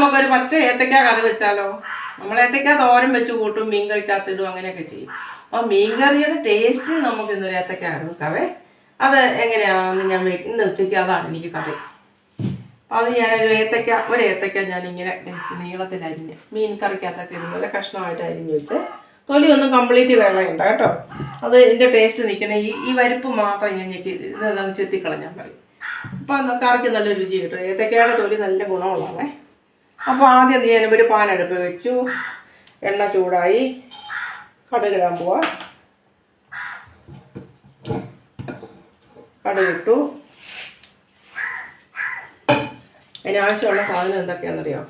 നമുക്കൊരു പച്ച ഏത്തക്ക കറി വെച്ചാലോ? നമ്മൾ ഏത്തക്ക തോരൻ വെച്ച് കൂട്ടും മീൻ കറിക്കകത്തിടും അങ്ങനെയൊക്കെ ചെയ്യും. അപ്പൊ മീൻകറിയുടെ ടേസ്റ്റ് നമുക്ക് ഇന്നൊരു ഏത്തക്ക കറി അത് എങ്ങനെയാണെന്ന് ഞാൻ ഇന്ന് ഉച്ചയ്ക്ക് അതാണ് എനിക്ക് കറി. അത് ഞാനൊരു ഏത്തക്ക ഒരു ഏത്തക്ക ഞാൻ ഇങ്ങനെ നീളത്തിൽ അരിഞ്ഞ് മീൻ കറിക്കകത്തൊക്കെ പോലെ കഷ്ണമായിട്ട് അരിഞ്ഞ് വെച്ച് തൊലി ഒന്നും കംപ്ലീറ്റ് കളയണ്ട കേട്ടോ. അത് ഇതിന്റെ ടേസ്റ്റ് നിൽക്കണേ ഈ ഈ വരിപ്പ് മാത്രം ഞാൻ ഞെക്കി ചെത്തിക്കളഞ്ഞാൽ മതി. അപ്പൊ കറിക്ക് നല്ല രുചി കിട്ടും. ഏത്തക്കയുടെ തൊലി നല്ല ഗുണമുള്ളതാണേ. അപ്പോൾ ആദ്യം ഞാൻ ഒരു പാനെടുപ്പ് വെച്ചു. എണ്ണ ചൂടായി. കടുകിടാൻ പോവാ. കടുകിട്ടു. അതിനാവശ്യമുള്ള സാധനം എന്തൊക്കെയാണെന്നറിയാം?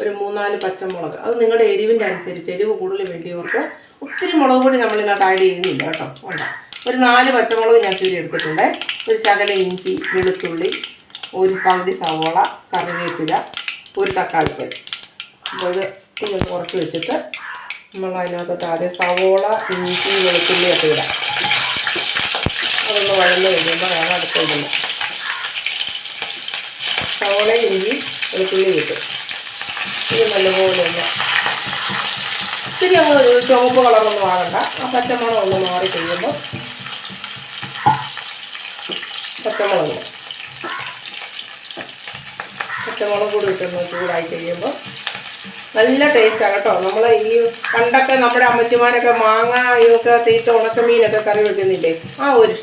ഒരു മൂന്നാൽ പച്ചമുളക്. അത് നിങ്ങളുടെ എരിവിന്റെ അനുസരിച്ച് എരിവ് കൂടുതൽ വേണ്ടിയവർക്ക് ഒത്തിരി മുളക് പൊടി നമ്മളിതിനകത്ത് ആഡ് ചെയ്യുന്നില്ല കേട്ടോ. ഒരു നാല് പച്ചമുളക് ഞാൻ ചുരി എടുത്തിട്ടുണ്ട്. ഒരു ശകല ഇഞ്ചി വെളുത്തുള്ളി ഒരു പകുതി സവോള കറിവേപ്പില ഒരു തക്കാളിപ്പഴം ഇതൊന്ന് കുറച്ച് വെച്ചിട്ട് നമ്മൾ അതിനകത്ത് ആദ്യം സവോള ഇഞ്ചി വെളുത്തുള്ളി ഒക്കെ ഇടാം. അതൊന്ന് വഴന്ന് കഴിയുമ്പോൾ വേണം അടുത്ത ഇടുന്നത് സവോള ഇഞ്ചി വെളുത്തുള്ളി കിട്ടും ഇത് നല്ലപോലെ ഒന്ന് ഇത്തിരി നമ്മൾ ചുവപ്പ് കളറൊന്നും ആകണ്ട. ആ പച്ചമുളക് ഒന്ന് മാറി കഴിയുമ്പോൾ പച്ചമുളക്. പച്ചമുളക് കൂടി ഇട്ടൊന്ന് ചൂടായി കഴിയുമ്പോൾ നല്ല ടേസ്റ്റാണ് കേട്ടോ. നമ്മൾ ഈ പണ്ടൊക്കെ നമ്മുടെ അമ്മച്ചിമാരൊക്കെ മാങ്ങ ഇതൊക്കെ തീറ്റ ഉണക്കമീനൊക്കെ കറി വെക്കുന്നില്ലേ? ആ ഒരു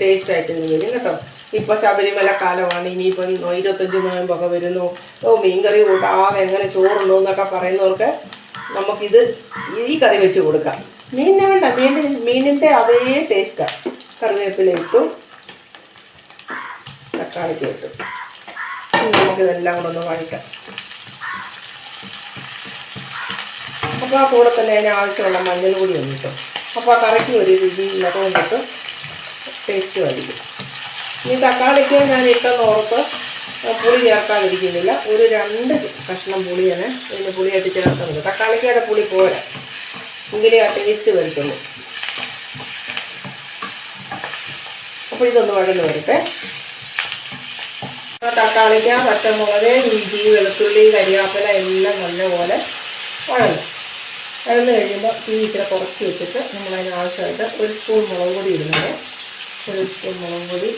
ടേസ്റ്റ് ആയിട്ട് ഇന്ന് വരും കേട്ടോ. ഇപ്പൊ ശബരിമല കാലമാണ്. ഇനിയിപ്പം ഇരുപത്തഞ്ച് നോയമ്പൊക്കെ വരുന്നു. ഓ മീൻകറി കൂട്ടാതെ എങ്ങനെ ചോറുണ്ടോ എന്നൊക്കെ പറയുന്നവർക്ക് നമുക്കിത് ഈ കറി വെച്ച് കൊടുക്കാം. മീനിനെ വേണ്ട. മീൻ മീനിന്റെ അതേ ടേസ്റ്റാണ് കറിവേപ്പില ഇട്ടു തക്കാളിക്ക് ഇട്ടു. നമുക്കിതെല്ലാം കൂടെ ഒന്ന് വഴിക്കാം അപ്പോൾ ആ കൂടെ തന്നെ അതിന് ആവശ്യമുള്ള മഞ്ഞൾ കൂടി ഒന്ന് കിട്ടും. അപ്പോൾ ആ കറിക്ക് ഒരു രുചി ഇല്ലാത്തതുകൊണ്ടിട്ട് ടേസ്റ്റ് ആയിരിക്കും ഇനി തക്കാളിക്ക് ഞാൻ ഇട്ടെന്ന് ഓർത്ത് പുളി ചേർക്കാതിരിക്കുന്നില്ല. ഒരു രണ്ട് കഷ്ണം പുളി ഞാൻ ഇതിന് പുളിയായിട്ട് ചേർക്കുന്നത് തക്കാളിക്കയുടെ പുളി പോരാ. എങ്കിലേ ആ ടേസ്റ്റ് വരുത്തുള്ളൂ അപ്പോൾ ഇതൊന്ന് വഴന്ന് വരട്ടെ. തക്കാളിക്ക പച്ചമുളക് ഇഞ്ചി വെളുത്തുള്ളി കരിയാപ്പില എല്ലാം നല്ലപോലെ വഴങ്ങും. വഴന്ന് കഴിയുമ്പോൾ തീ ഇച്ചിരി കുറച്ച് വെച്ചിട്ട് നമ്മൾ അതിന് ആവശ്യമായിട്ട് ഒരു സ്പൂൺ മുളക് പൊടി ഇടുന്നത്. ഒരു സ്പൂൺ മുളക് പൊടി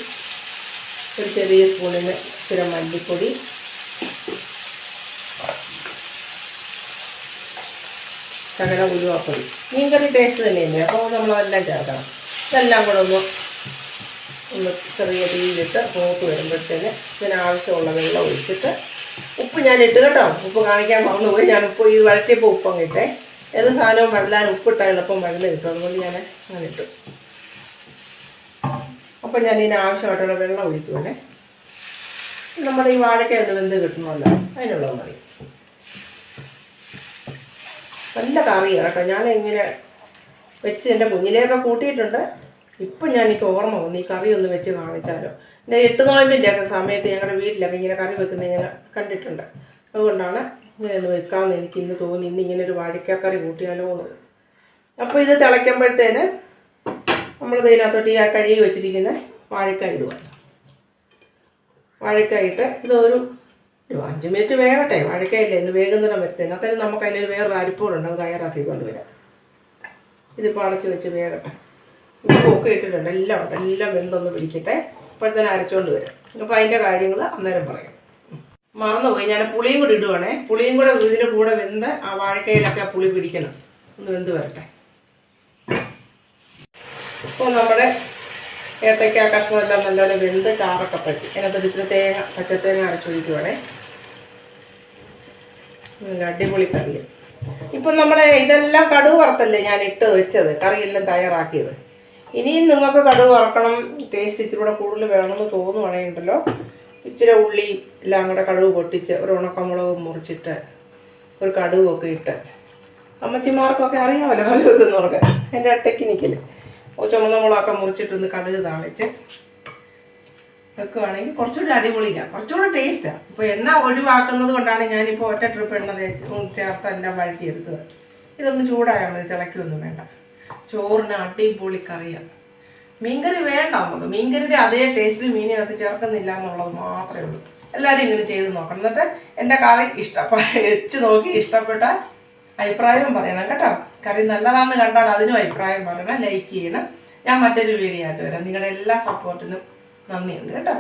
ഒരു ചെറിയ സ്പൂണിന് ഇച്ചിരി മല്ലിപ്പൊടി. ശകല ഉലുവാപ്പൊടി. മീൻകറി ടേസ്റ്റ് തന്നെയല്ലേ? അപ്പോൾ നമ്മളതെല്ലാം ചേർക്കണം. ഇതെല്ലാം കൂടെ ഒന്ന് ഒന്ന് ചെറിയ തീയിലിട്ട് പോത്ത് വരുമ്പോഴത്തേന് ഇതിനാവശ്യമുള്ള വെള്ളം ഒഴിച്ചിട്ട് ഉപ്പ് ഞാൻ ഇട്ട് കേട്ടോ. ഉപ്പ് കാണിക്കാൻ മറന്നുപോയി ഞാൻ ഉപ്പ് ഈ വഴറ്റിയപ്പോൾ ഉപ്പ് അങ്ങ് ഇട്ടേ ഏത് സാധനവും വെള്ളാൻ ഉപ്പിട്ടാൽ എളുപ്പം വെള്ളം കിട്ടും. അതുകൊണ്ട് ഞാൻ അങ്ങനെ ഇട്ടു. അപ്പം ഞാൻ ഇതിന് ആവശ്യമായിട്ടുള്ള വെള്ളം ഒഴിക്കുവാണേ. നമ്മുടെ ഈ വാഴയ്ക്ക ഒന്ന് വെന്ത് കിട്ടണമല്ലോ അതിനുള്ളത് മതി. നല്ല കറിയാണ് കേട്ടോ. ഞാൻ ഇങ്ങനെ വെച്ച് എന്റെ കുഞ്ഞിലെയൊക്കെ കൂട്ടിയിട്ടുണ്ട്. ഇപ്പം ഞാൻ എനിക്ക് ഓർമ്മ വന്നു ഈ കറി ഒന്ന് വെച്ച് കാണിച്ചാലോ. എന്റെ എട്ട് നോയമ്പിന്റെ ഒക്കെ സമയത്ത് ഞങ്ങളുടെ വീട്ടിലൊക്കെ ഇങ്ങനെ കറി വെക്കുന്നത് ഇങ്ങനെ കണ്ടിട്ടുണ്ട്. അതുകൊണ്ടാണ് ഇങ്ങനെ ഒന്ന് വെക്കാമെന്ന് എനിക്ക് ഇന്ന് തോന്നി ഇന്ന് ഇങ്ങനെ ഒരു വാഴക്കാക്കറി കൂട്ടിയാലോ എന്ന്. അപ്പോൾ ഇത് തിളയ്ക്കുമ്പോഴത്തേന് നമ്മൾ ഇതിനകത്തോട്ട് ഈ കഴുകി വെച്ചിരിക്കുന്ന വാഴക്ക ഇടുക. വാഴക്ക ഇട്ട് ഇതൊരു അഞ്ച് മിനിറ്റ് വേകട്ടെ വാഴക്കയില്ലേ ഇന്ന് വേഗുന്നിടം വരുത്തേന്. അത്തരം നമുക്ക് അതിൽ വേറൊരു അരിപ്പൂടുണ്ട് അത് തയ്യാറാക്കി കൊണ്ടുവരാം. ഇതിപ്പോൾ അടച്ച് വെച്ച് വേകട്ടെ ഉപ്പൊക്കെ ഇട്ടിട്ടുണ്ട് എല്ലാം ഉണ്ട് എല്ലാം വെന്തൊന്ന് പിടിക്കട്ടെ. അപ്പോഴത്തേന് അരച്ചുകൊണ്ട് വരാം. അപ്പോൾ അതിന്റെ കാര്യങ്ങൾ അന്നേരം പറയാം. മറന്നുപോയി. ഞാൻ പുളിയും കൂടി ഇടുവാണേ. പുളിയും കൂടെ ഇതിന്റെ കൂടെ വെന്ത് ആ വാഴക്കയിലൊക്കെ പുളി പിടിക്കണം. ഒന്ന് വെന്ത് വരട്ടെ. ഇപ്പോൾ നമ്മുടെ ഏത്തയ്ക്ക കഷ്ണമെല്ലാം നല്ലപോലെ വെന്ത് ചാറൊക്കെ പറ്റി. അതിനകത്ത് ഇച്ചിരി തേങ്ങ പച്ചത്തേങ്ങ അരച്ചൊഴിക്കുവാണേ നല്ല അടിപൊളി കറി. ഇപ്പം നമ്മളെ ഇതെല്ലാം കടുവ് വറുത്തല്ലേ ഞാൻ ഇട്ട് വെച്ചത്? കറിയെല്ലാം തയ്യാറാക്കിയത്. ഇനിയും നിങ്ങൾക്ക് കടുക് വറക്കണം. ടേസ്റ്റ് ഇച്ചിരി കൂടെ കൂടുതൽ വേണമെന്ന് തോന്നുവാണെങ്കിലോ ഇച്ചിരി ഉള്ളി എല്ലാം കൂടെ കടുക് പൊട്ടിച്ച് ഒരു ഉണക്കമുളക് മുറിച്ചിട്ട് ഒരു കടുകൊക്കെ ഇട്ട്. അമ്മച്ചിമാർക്കൊക്കെ അറിയാമല്ലോ കറി വെക്കുന്നവർക്ക് എന്റെ ടെക്നിക്കിൽ ചുമന്ന മുളകൊക്കെ മുറിച്ചിട്ടൊന്ന് കടുക് താളിച്ച് വെക്കുവാണെങ്കിൽ കുറച്ചുകൂടി അടിപൊളിയാണ് കുറച്ചുകൂടി ടേസ്റ്റാണ് ഇപ്പോൾ എണ്ണ ഒഴിവാക്കുന്നത് കൊണ്ടാണ് ഞാനിപ്പോൾ ഒറ്റ ട്രിപ്പ് എണ്ണ തേ- ഉം ചേർത്ത് എല്ലാം വഴറ്റിയെടുത്തത്. ഇതൊന്ന് ചൂടായാൽ മതി തിളയ്ക്കൊന്നും വേണ്ട. ചോറിന് അടിപൊളി കറിയാണ് മീൻകറി വേണ്ട നമുക്ക്. മീൻകറിയുടെ അതേ ടേസ്റ്റിൽ മീനിനകത്ത് ചേർക്കുന്നില്ല എന്നുള്ളത് മാത്രമേ ഉള്ളൂ. എല്ലാവരും ഇങ്ങനെ ചെയ്ത് നോക്കണം. എന്നിട്ട് എന്റെ കറി ഇഷ്ടപ്പെച്ച് നോക്കി ഇഷ്ടപ്പെട്ട അഭിപ്രായം പറയണം കേട്ടോ. കറി നല്ലതാണെന്ന് കണ്ടാൽ അതിനും അഭിപ്രായം പറയണം. ലൈക്ക് ചെയ്യണം. ഞാൻ മറ്റൊരു വീഡിയോ ആയിട്ട് വരാം. നിങ്ങളുടെ എല്ലാ സപ്പോർട്ടിനും നന്ദിയുണ്ട് കേട്ടോ.